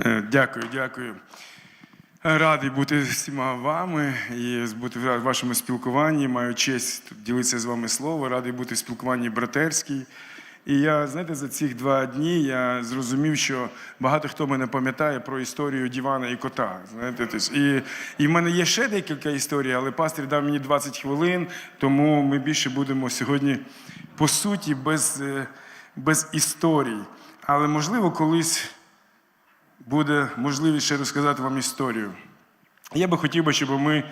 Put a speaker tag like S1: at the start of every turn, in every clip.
S1: Е, Дякую, дякую. Радий бути всіма вами і бути в вашому спілкуванні. Маю честь ділитися з вами слово. Радий бути в спілкуванні братерській. І я, знаєте, за ці два дні я зрозумів, що багато хто мене пам'ятає про історію Дівана і кота. Знаєте, і, і в мене є ще декілька історій, але пастир дав мені 20 хвилин, тому ми більше будемо сьогодні по суті без, е, без історій. Але можливо, колись буде можливість ще розказати вам історію. Я би хотів би, щоб ми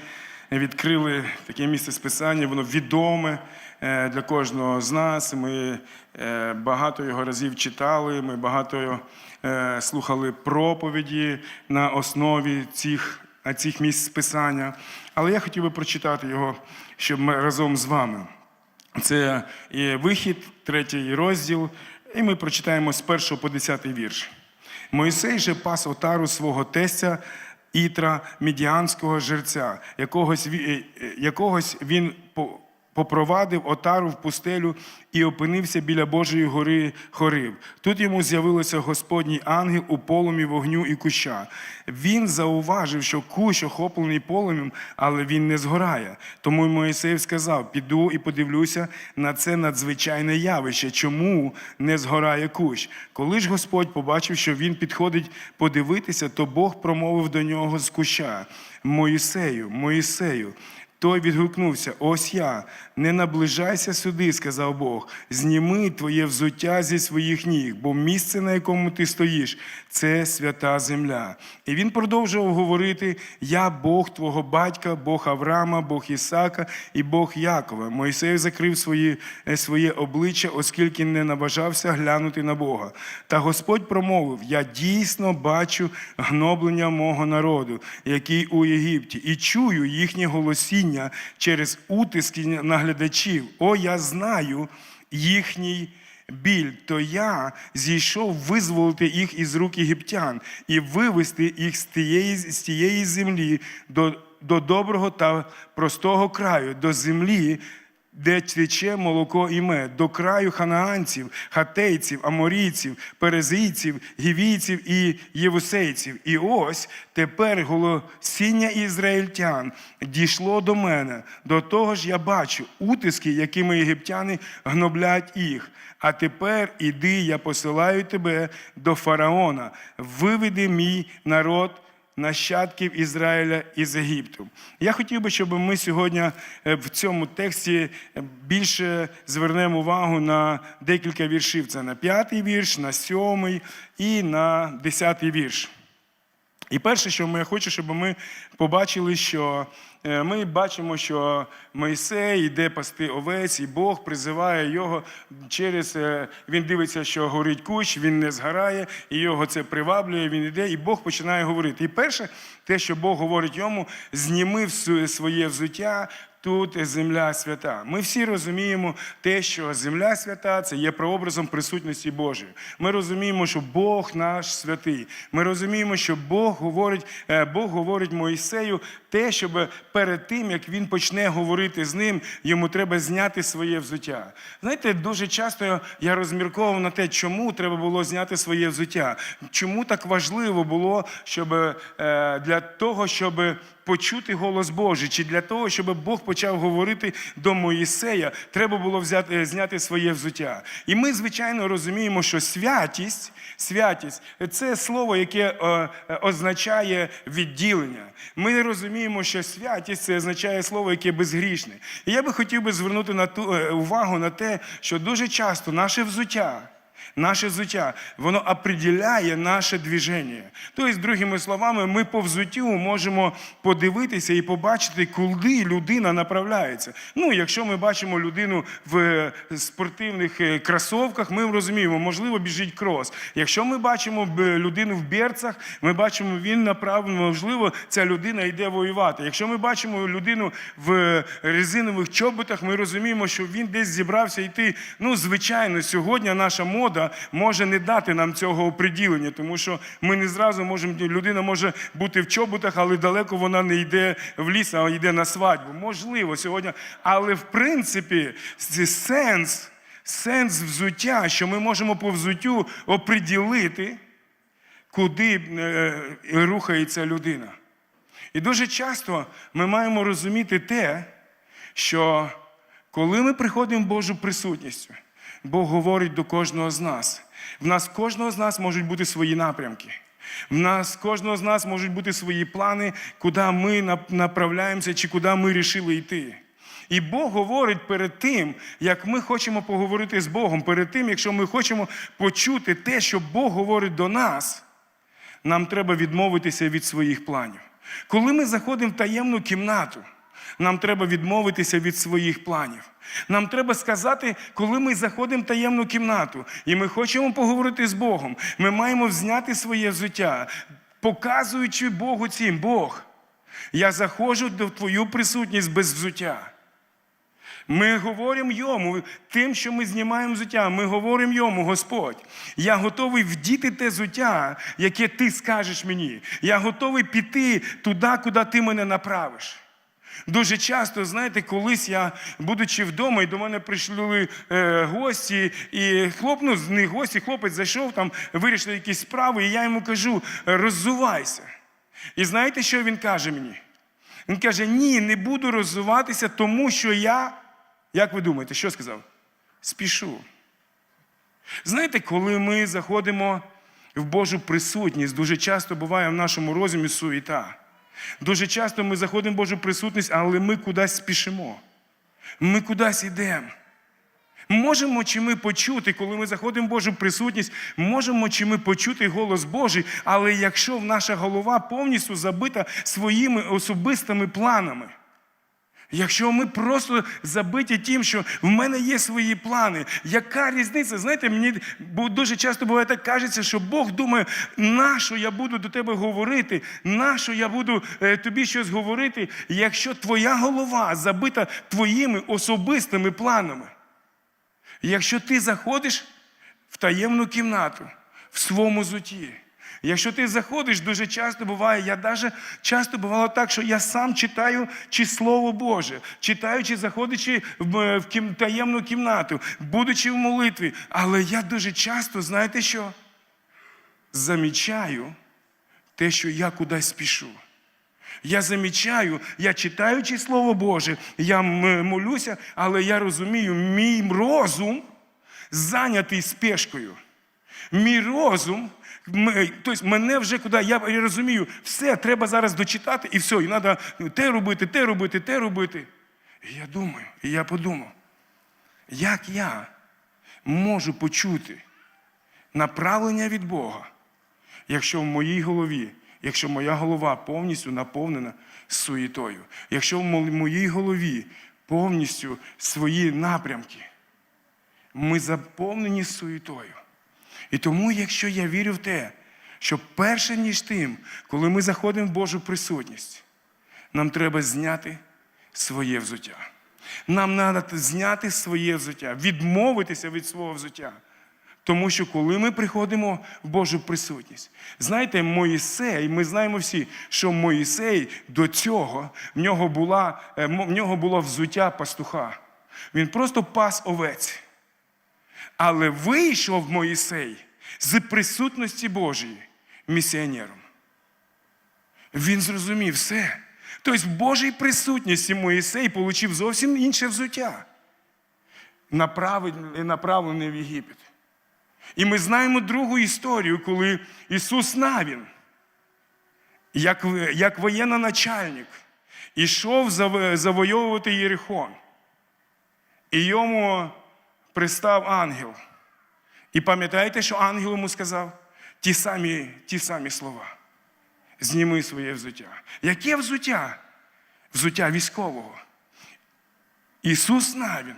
S1: відкрили таке місце списання, воно відоме е, для кожного з нас. Ми е, багато його разів читали, ми багато е, слухали проповіді на основі цих, цих місць списання. Але я хотів би прочитати його, щоб ми разом з вами. Це є вихід, третій розділ, і ми прочитаємо з 1 по 10 вірш. Мойсей же пас отару свого тестя Ітра Мідіанського жерця, якогось, ві- е, якогось він попровадив отару в пустелю і опинився біля Божої гори Хорив. Тут йому з'явилося Господній ангел у полумі вогню і куща. Він зауважив, що кущ охоплений полум'ям, але він не згорає. Тому Моїсей сказав: піду і подивлюся на це надзвичайне явище, чому не згорає кущ. Коли ж Господь побачив, що він підходить подивитися, то Бог промовив до нього з куща: Моїсею, Моїсею. Той відгукнувся: Ось я, не наближайся сюди, сказав Бог. Зніми твоє взуття зі своїх ніг, бо місце, на якому ти стоїш, це свята земля. І він продовжував говорити: Я Бог твого батька, Бог Авраама, Бог Ісака і Бог Якова. Мойсей закрив свої, е, своє обличчя, оскільки не наважався глянути на Бога. Та Господь промовив: Я дійсно бачу гноблення мого народу, який у Єгипті, і чую їхнє голосіння через утиски наглядачів. О, я знаю їхній біль, то я зійшов визволити їх із рук єгиптян і вивести їх з тієї, з тієї землі до, до доброго та простого краю, до землі. Де тече молоко і мед, до краю ханаанців, хатейців, аморійців, перезійців, гівійців і євусейців. І ось тепер голосіння ізраїльтян дійшло до мене. До того ж я бачу утиски, якими єгиптяни гноблять їх. А тепер іди, я посилаю тебе до фараона, виведи мій народ нащадків Ізраїля із Єгипту. Я хотів би, щоб ми сьогодні е, в цьому тексті е, більше звернемо увагу на декілька віршів. Це на п'ятий вірш, на сьомий і на десятий вірш. І перше, що я хочу, щоб ми побачили, що е, ми бачимо, що Мойсей йде пасти овець, і Бог призиває його через. е, Він дивиться, що горить куч, він не згорає, і його це приваблює. Він йде, і Бог починає говорити. І перше, те, що Бог говорить йому, зніми своє взуття. Тут земля свята. Ми всі розуміємо те, що земля свята це є прообразом присутності Божої. Ми розуміємо, що Бог наш святий. Ми розуміємо, що Бог говорить, е, Бог говорить Моїсею те, щоб перед тим, як він почне говорити з ним, йому треба зняти своє взуття. Знаєте, дуже часто я розмірковував на те, чому треба було зняти своє взуття. Чому так важливо було, щоб е, для того, щоб почути голос Божий, чи для того, щоб Бог почав говорити до Моїсея, треба було взяти, е, зняти своє взуття. І ми, звичайно, розуміємо, що святість, святість це слово, яке е, е, означає відділення. Ми розуміємо, що святість це означає слово, яке безгрішне. І я би хотів би звернути на ту увагу на те, що дуже часто наше взуття. Наше взуття, воно определяє наше движення. Тобто, другими словами, ми по взуттю можемо подивитися і побачити, куди людина направляється. Ну, якщо ми бачимо людину в е, спортивних е, кросовках, ми розуміємо, можливо, біжить крос. Якщо ми бачимо людину в берцах, ми бачимо, він направлений, можливо, ця людина йде воювати. Якщо ми бачимо людину в резинових чоботах, ми розуміємо, що він десь зібрався йти. Ну, звичайно, сьогодні наша мода може не дати нам цього оприділення, тому що ми не зразу можемо. Людина може бути в чоботах, але далеко вона не йде в ліс, а йде на свадьбу. Можливо, сьогодні. Але в принципі, це сенс, сенс взуття, що ми можемо по взуттю оприділити. куди е, рухається людина. І дуже часто ми маємо розуміти те, що коли ми приходимо в Божу присутність, Бог говорить до кожного з нас. В нас кожного з нас можуть бути свої напрямки. В нас кожного з нас можуть бути свої плани, куди ми направляємося чи куди ми рішили йти. І Бог говорить перед тим, як ми хочемо поговорити з Богом, перед тим, якщо ми хочемо почути те, що Бог говорить до нас, нам треба відмовитися від своїх планів. Коли ми заходимо в таємну кімнату, нам треба відмовитися від своїх планів. Нам треба сказати, коли ми заходимо в таємну кімнату і ми хочемо поговорити з Богом, ми маємо зняти своє взуття, показуючи Богу цим, Бог, я заходжу до Твою присутність без взуття. Ми говоримо йому тим, що ми знімаємо взуття, ми говоримо йому, Господь, я готовий вдіти те взуття, яке ти скажеш мені. Я готовий піти туди, куди ти мене направиш. Дуже часто, знаєте, колись я, будучи вдома, і до мене прийшли е, гості, і хлоп, ну, з них гості, хлопець зайшов там, вирішив якісь справи, і я йому кажу: роззувайся. І знаєте, що він каже мені? Він каже: ні, не буду розвиватися, тому що я, як ви думаєте, що сказав? Спішу. Знаєте, коли ми заходимо в Божу присутність, дуже часто буває в нашому розумі суєта. Дуже часто ми заходимо в Божу присутність, але ми кудись спішимо. Ми кудись йдемо. Можемо чи ми почути, коли ми заходимо в Божу присутність, можемо чи ми почути голос Божий, але якщо наша голова повністю забита своїми особистими планами, якщо ми просто забиті тим, що в мене є свої плани, яка різниця? Знаєте, мені дуже часто буває так кажеться, що Бог думає, нащо я буду до тебе говорити, нащо я буду е, тобі щось говорити, якщо твоя голова забита твоїми особистими планами. Якщо ти заходиш в таємну кімнату в своєму зуті, якщо ти заходиш, дуже часто буває, я навіть часто бувало так, що я сам читаю чи Слово Боже, читаючи, заходячи в, кім, таємну кімнату, будучи в молитві, але я дуже часто, знаєте що? Замічаю те, що я кудись спішу. Я замічаю, я читаючи Слово Боже, я молюся, але я розумію, мій розум зайнятий спешкою. Мій розум, тобто мене вже куди, я розумію, все, треба зараз дочитати, і все, і треба те робити, те робити, те робити. І я думаю, і я подумав, як я можу почути направлення від Бога, якщо в моїй голові, якщо моя голова повністю наповнена суєтою, якщо в моїй голові повністю свої напрямки, ми заповнені суєтою. І тому, якщо я вірю в те, що перше ніж тим, коли ми заходимо в Божу присутність, нам треба зняти своє взуття. Нам треба зняти своє взуття, відмовитися від свого взуття. Тому що коли ми приходимо в Божу присутність, знаєте, Моїсей, ми знаємо всі, що Моїсей до цього в нього, була, е, в нього було взуття пастуха. Він просто пас овець. Але вийшов Моїсей з присутності Божої місіонером. Він зрозумів все. Тобто в Божій присутності Моїсей отримав зовсім інше взуття, направлене в Єгипет. І ми знаємо другу історію, коли Ісус Навін, як, як воєнноначальник, ішов заво- завойовувати Єрихон. І йому пристав ангел. І пам'ятаєте, що ангел йому сказав? Ті самі, ті самі слова. Зніми своє взуття. Яке взуття? Взуття військового. Ісус Навін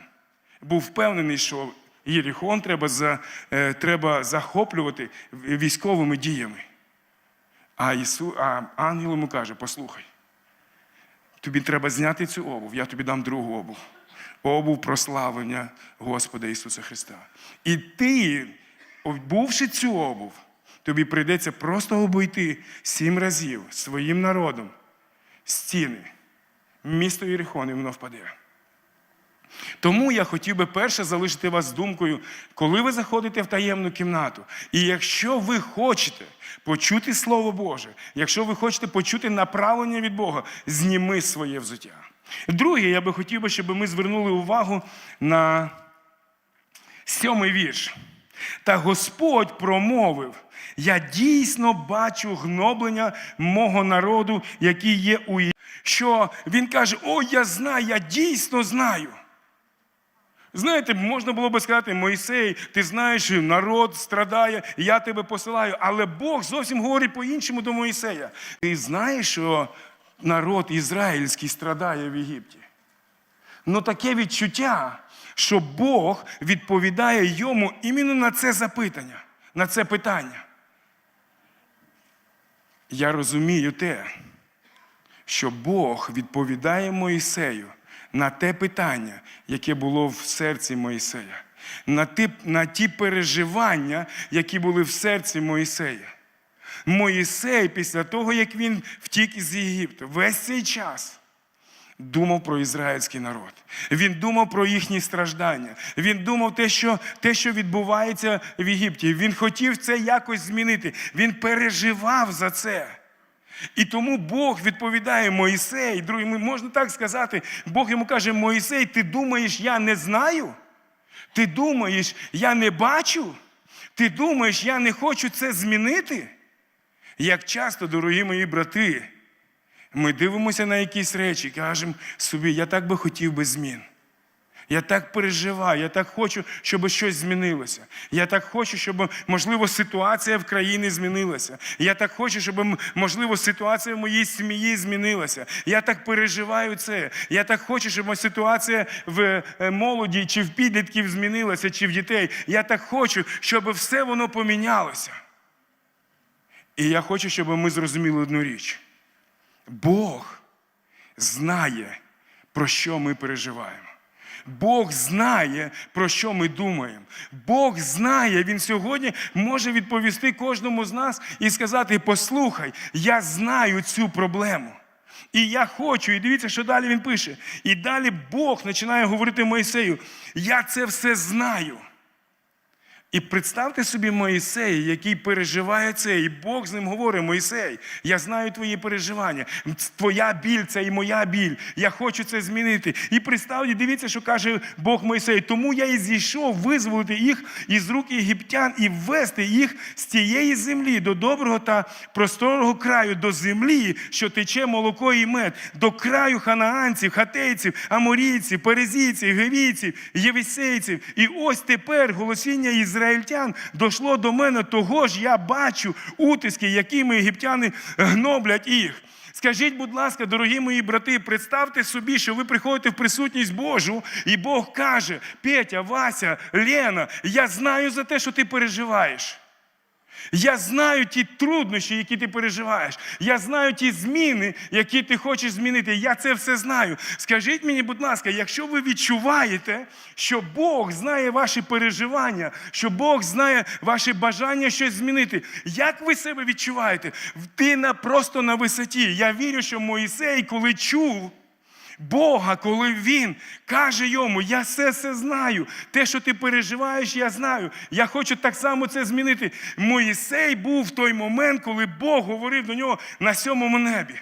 S1: був впевнений, що Єріхон треба, за, е, треба захоплювати військовими діями. А, Ісу, а ангел йому каже: послухай, тобі треба зняти цю обув, я тобі дам другу обув. Обув прославлення Господа Ісуса Христа. І ти, обувши цю обув, тобі прийдеться просто обійти сім разів своїм народом стіни, місто Єрихон, і воно впаде. Тому я хотів би перше залишити вас з думкою, коли ви заходите в таємну кімнату, і якщо ви хочете почути Слово Боже, якщо ви хочете почути направлення від Бога, зніми своє взуття. Друге, я би хотів би, щоб ми звернули увагу на сьомий вірш. Та Господь промовив: Я дійсно бачу гноблення мого народу, який є у Є-». що він каже: О, я знаю, я дійсно знаю. Знаєте, можна було би сказати, Мойсей, ти знаєш, народ страдає, я тебе посилаю. Але Бог зовсім говорить по-іншому до Моїсея. Ти знаєш, що народ ізраїльський страдає в Єгипті? Ну таке відчуття, що Бог відповідає йому іменно на це запитання, на це питання. Я розумію те, що Бог відповідає Моїсею на те питання, яке було в серці Моїсея, на ті, на ті переживання, які були в серці Моїсея. Моїсей, після того, як він втік із Єгипту, весь цей час думав про ізраїльський народ. Він думав про їхні страждання. Він думав те, що, те, що відбувається в Єгипті. Він хотів це якось змінити. Він переживав за це. І тому Бог відповідає Моїсей, друзі, можна так сказати, Бог йому каже: Моїсей, ти думаєш, я не знаю? Ти думаєш, я не бачу? Ти думаєш, я не хочу це змінити? Як часто, дорогі мої брати, ми дивимося на якісь речі, кажемо собі, я так би хотів би змін. Я так переживаю, я так хочу, щоб щось змінилося. Я так хочу, щоб, можливо, ситуація в країні змінилася. Я так хочу, щоб, можливо, ситуація в моїй сім'ї змінилася. Я так переживаю це. Я так хочу, щоб ситуація в е, молоді чи в підлітків змінилася, чи в дітей. Я так хочу, щоб все воно помінялося. І я хочу, щоб ми зрозуміли одну річ. Бог знає, про що ми переживаємо. Бог знає, про що ми думаємо. Бог знає, Він сьогодні може відповісти кожному з нас і сказати: Послухай, я знаю цю проблему. І я хочу, і дивіться, що далі він пише. І далі Бог починає говорити Моїсею: Я це все знаю. І представте собі Моїсея, який переживає це, і Бог з ним говорить: Моїсей, я знаю твої переживання. Твоя біль це і моя біль. Я хочу це змінити. І представте, дивіться, що каже Бог Моїсей. Тому я і зійшов визволити їх із рук єгиптян і ввести їх з тієї землі до доброго та просторого краю, до землі, що тече молоко і мед, до краю ханаанців, хатейців, аморійців, перезійців, гевійців, євісейців. І ось тепер голосіння Ізраїля ізраїльтян дошло до мене, того ж я бачу утиски, якими єгиптяни гноблять їх. Скажіть, будь ласка, дорогі мої брати, представте собі, що ви приходите в присутність Божу, і Бог каже: Петя, Вася, Лена, я знаю за те, що ти переживаєш. Я знаю ті труднощі, які ти переживаєш. Я знаю ті зміни, які ти хочеш змінити. Я це все знаю. Скажіть мені, будь ласка, якщо ви відчуваєте, що Бог знає ваші переживання, що Бог знає ваше бажання щось змінити, як ви себе відчуваєте? Ти на, просто на висоті. Я вірю, що Моїсей, коли чув. Бога, коли Він каже йому, я все це знаю. Те, що ти переживаєш, я знаю. Я хочу так само це змінити. Моїсей був в той момент, коли Бог говорив до нього на сьомому небі.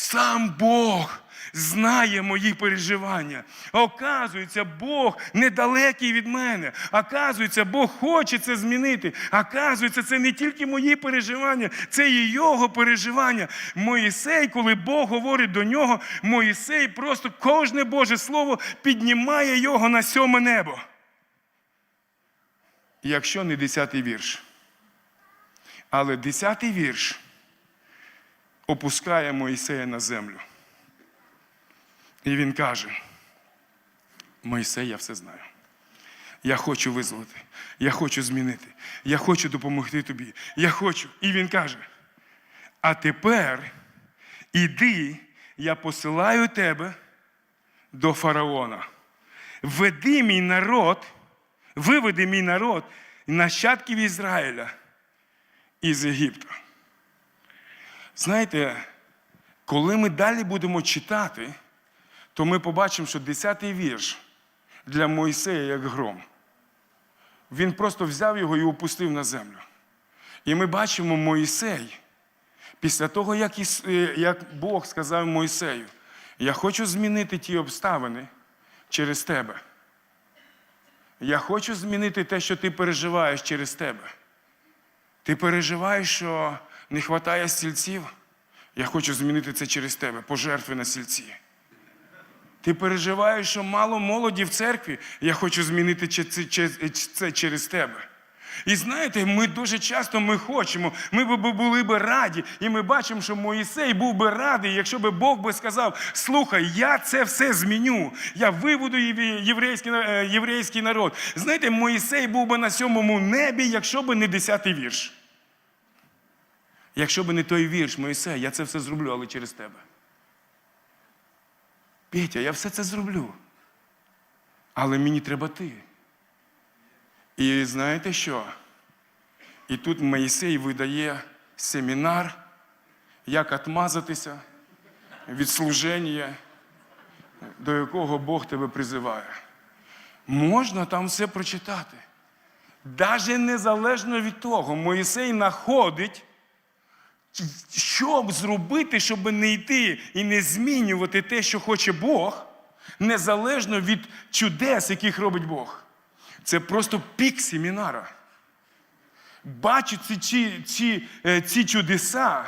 S1: Сам Бог знає мої переживання. Оказується, Бог недалекий від мене. Оказується, Бог хоче це змінити. Оказується, це не тільки мої переживання, це і його переживання. Моїсей, коли Бог говорить до нього, Моїсей просто кожне Боже Слово піднімає його на сьоме небо. Якщо не десятий вірш. Але десятий вірш опускає Моїсея на землю. І він каже: Моїсей, я все знаю. Я хочу визволити, я хочу змінити, я хочу допомогти тобі. Я хочу. І він каже: А тепер іди, я посилаю тебе до фараона. Веди мій народ, виведи мій народ, нащадків Ізраїля із Єгипту. Знаєте, коли ми далі будемо читати, то ми побачимо, що 10-й вірш для Моїсея як гром. Він просто взяв його і опустив на землю. І ми бачимо Моїсей, після того, як, Іс... е, як Бог сказав Моїсею, я хочу змінити ті обставини через тебе. Я хочу змінити те, що ти переживаєш через тебе. Ти переживаєш, що не вистачає стільців. Я хочу змінити це через тебе, пожертви на стільці. Ти переживаєш, що мало молоді в церкві. Я хочу змінити це- через тебе. І знаєте, ми дуже часто ми хочемо, ми б- були б раді, і ми бачимо, що Моїсей був би радий, якщо б Бог би сказав: слухай, я це все зміню, я виведу єврейський, е, єврейський народ. Знаєте, Моїсей був би на сьомому небі, якщо б не десятий вірш. Якщо б не той вірш, Моїсей, я це все зроблю, але через тебе. Петя, я все це зроблю. Але мені треба ти. І знаєте що? І тут Моїсей видає семінар, як отмазатися від служення, до якого Бог тебе призиває. Можна там все прочитати. Даже незалежно від того, Моїсей знаходить, що зробити, щоб не йти і не змінювати те, що хоче Бог, незалежно від чудес, яких робить Бог. Це просто пік семінара. Бачу ці, ці, е, ці чудеса,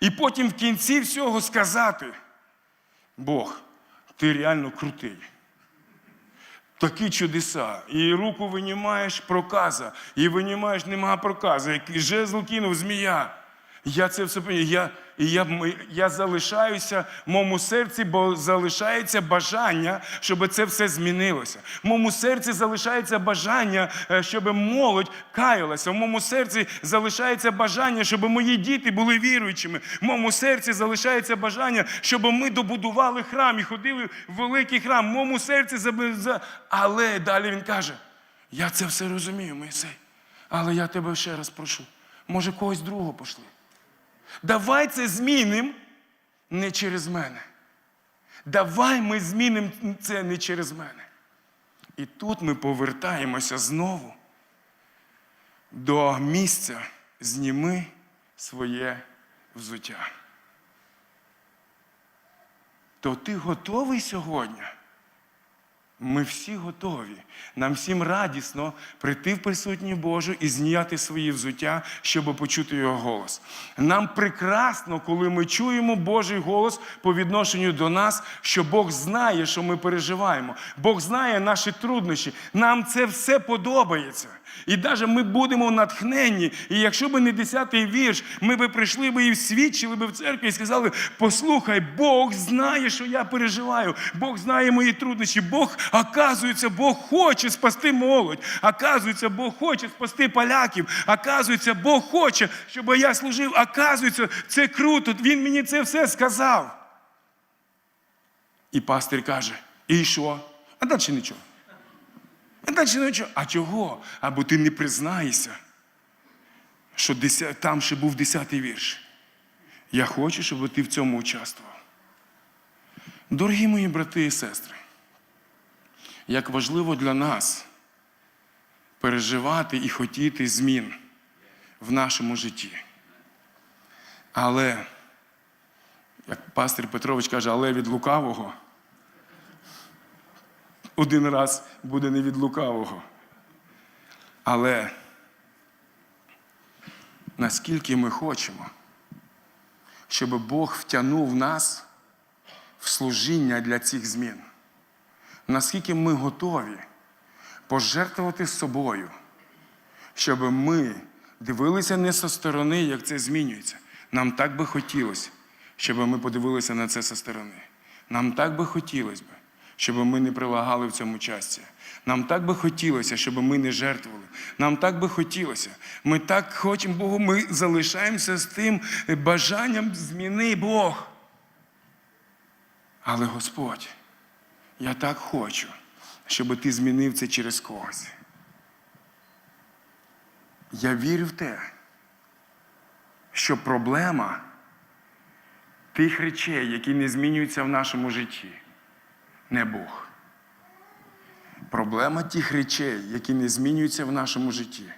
S1: і потім в кінці всього сказати: Бог, ти реально крутий. Такі чудеса. І руку винімаєш проказа, і винімаєш нема проказа, і жезл кинув змія. Я це все. Я, я, я залишаюся в моєму серці, бо залишається бажання, щоб це все змінилося. В моєму серці залишається бажання, е, щоб молодь каялася. В моєму серці залишається бажання, щоб мої діти були віруючими. В моєму серці залишається бажання, щоб ми добудували храм і ходили в великий храм. В моєму серці Але далі він каже: я це все розумію, Моїсей, але я тебе ще раз прошу. Може, когось другого пошли. Давай це змінимо не через мене. Давай ми змінимо це не через мене. І тут ми повертаємося знову до місця зніми своє взуття. То ти готовий сьогодні? Ми всі готові. Нам всім радісно прийти в присутній Божу і зняти свої взуття, щоб почути його голос. Нам прекрасно, коли ми чуємо Божий голос по відношенню до нас, що Бог знає, що ми переживаємо. Бог знає наші труднощі. Нам це все подобається. І навіть ми будемо натхненні. І якщо б не десятий вірш, ми б прийшли б і свідчили б в церкві і сказали: послухай, Бог знає, що я переживаю, Бог знає мої труднощі. Бог, оказується, Бог хоче спасти молодь. Оказується, Бог хоче спасти поляків. Оказується, Бог хоче, щоб я служив. Оказується, це круто. Він мені це все сказав. І пастир каже: і що? А далі нічого. А далі нічого. А чого? Або ти не признаєшся, що там ще був десятий вірш. Я хочу, щоб ти в цьому участвував. Дорогі мої брати і сестри, як важливо для нас переживати і хотіти змін в нашому житті. Але, як пастир Петрович каже, але від лукавого один раз буде не від лукавого. Але наскільки ми хочемо, щоб Бог втягнув нас в служіння для цих змін, наскільки ми готові пожертвувати собою, щоб ми дивилися не зі сторони, як це змінюється. Нам так би хотілося, щоб ми подивилися на це зі сторони. Нам так би хотілося б, щоб ми не прилагали в цьому часті. Нам так би хотілося, щоб ми не жертвували. Нам так би хотілося. Ми так хочемо Богу, ми залишаємося з тим бажанням зміни Бог. Але Господь, я так хочу, щоб ти змінив це через когось. Я вірю в те, що проблема тих речей, які не змінюються в нашому житті, не Бог. Проблема тих речей, які не змінюються в нашому житті,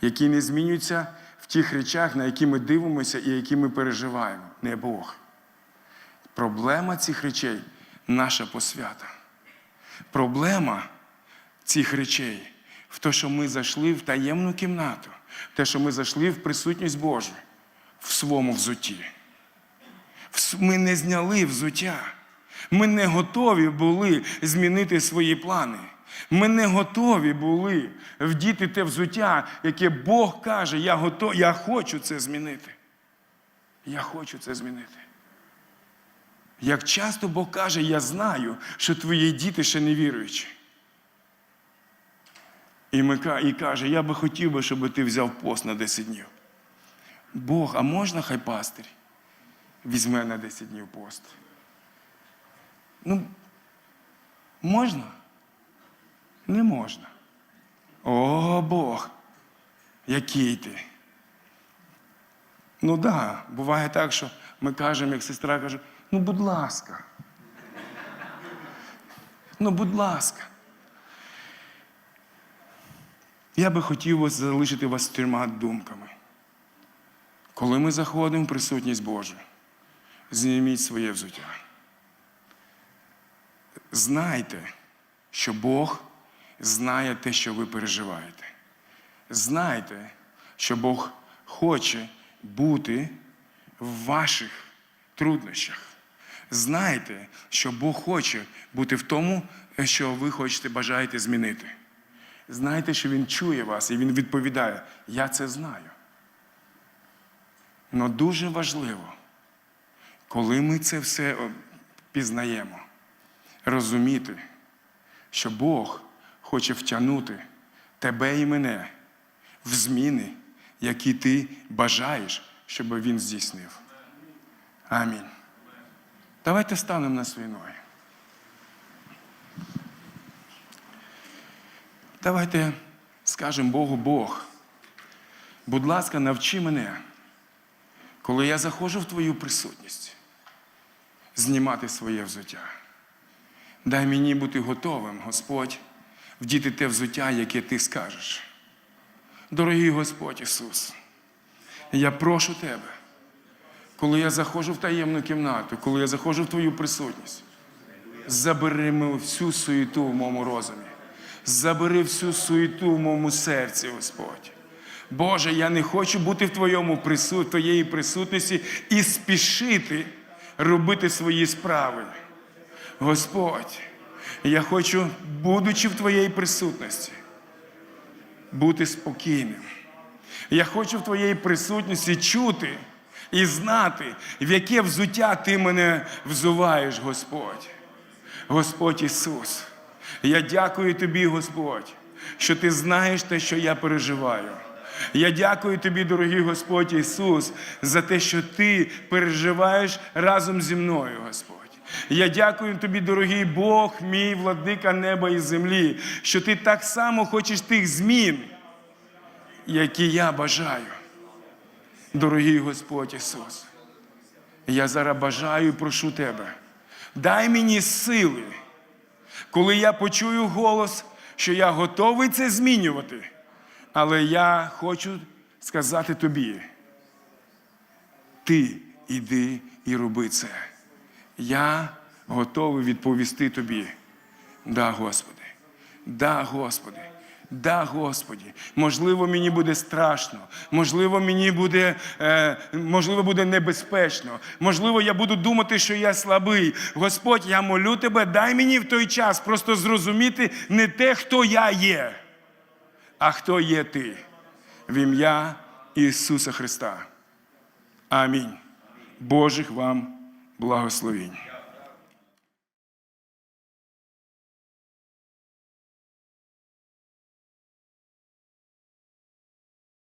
S1: які не змінюються в тих речах, на які ми дивимося і які ми переживаємо, не Бог. Проблема цих речей наша посвята. Проблема цих речей в те, що ми зайшли в таємну кімнату, в те, що ми зайшли в присутність Божу в своєму взутті. Ми не зняли взуття. Ми не готові були змінити свої плани. Ми не готові були вдіти те взуття, яке Бог каже, я, готов, я хочу це змінити. Я хочу це змінити. Як часто Бог каже, я знаю, що твої діти ще не віруючі. І, ми, і каже, я би хотів би, щоб ти взяв пост на 10 днів. Бог, а можна хай пастир візьме на 10 днів пост? Ну, можна? Не можна. О, Бог, який ти. Ну так, да, буває так, що ми кажемо, як сестра каже, ну, будь ласка. Ну, будь ласка. Я би хотів вас залишити вас трьома думками. Коли ми заходимо в присутність Божу, зніміть своє взуття. Знайте, що Бог знає те, що ви переживаєте. Знайте, що Бог хоче бути в ваших труднощах. Знайте, що Бог хоче бути в тому, що ви хочете, бажаєте змінити. Знайте, що Він чує вас і Він відповідає: Я це знаю. Але дуже важливо, коли ми це все о, пізнаємо, розуміти, що Бог хоче втягнути тебе і мене в зміни, які ти бажаєш, щоб Він здійснив. Амінь. Давайте станемо на свої ноги. Давайте скажемо Богу Бог. Будь ласка, навчи мене, коли я заходжу в Твою присутність, знімати своє взуття. Дай мені бути готовим, Господь, вдіти те взуття, яке Ти скажеш. Дорогий Господь Ісус, я прошу Тебе, коли я заходжу в таємну кімнату, коли я заходжу в Твою присутність, забери всю суєту в моєму розумі. Забери всю суєту в моєму серці, Господь. Боже, я не хочу бути в Твоєму присут... Твоєї присутності і спішити робити свої справи. Господь, я хочу, будучи в Твоїй присутності, бути спокійним. Я хочу в Твоїй присутності чути і знати, в яке взуття Ти мене взуваєш, Господь. Господь Ісус. Я дякую Тобі, Господь, що Ти знаєш те, що я переживаю. Я дякую Тобі, дорогий Господь Ісус, за те, що Ти переживаєш разом зі мною, Господь. Я дякую Тобі, дорогий Бог, мій владика неба і землі, що Ти так само хочеш тих змін, які я бажаю. Дорогий Господь Ісус. Я зараз бажаю і прошу Тебе, дай мені сили коли я почую голос, що я готовий це змінювати, але я хочу сказати тобі: ти іди і роби це. Я готовий відповісти тобі. Да, Господи, да, Господи. Да, Господі, можливо, мені буде страшно, можливо, мені буде, е, можливо, буде небезпечно, можливо, я буду думати, що я слабий. Господь, я молю тебе, дай мені в той час просто зрозуміти не те, хто я є, а хто є ти. В ім'я Ісуса Христа. Амінь. Божих вам благословінь.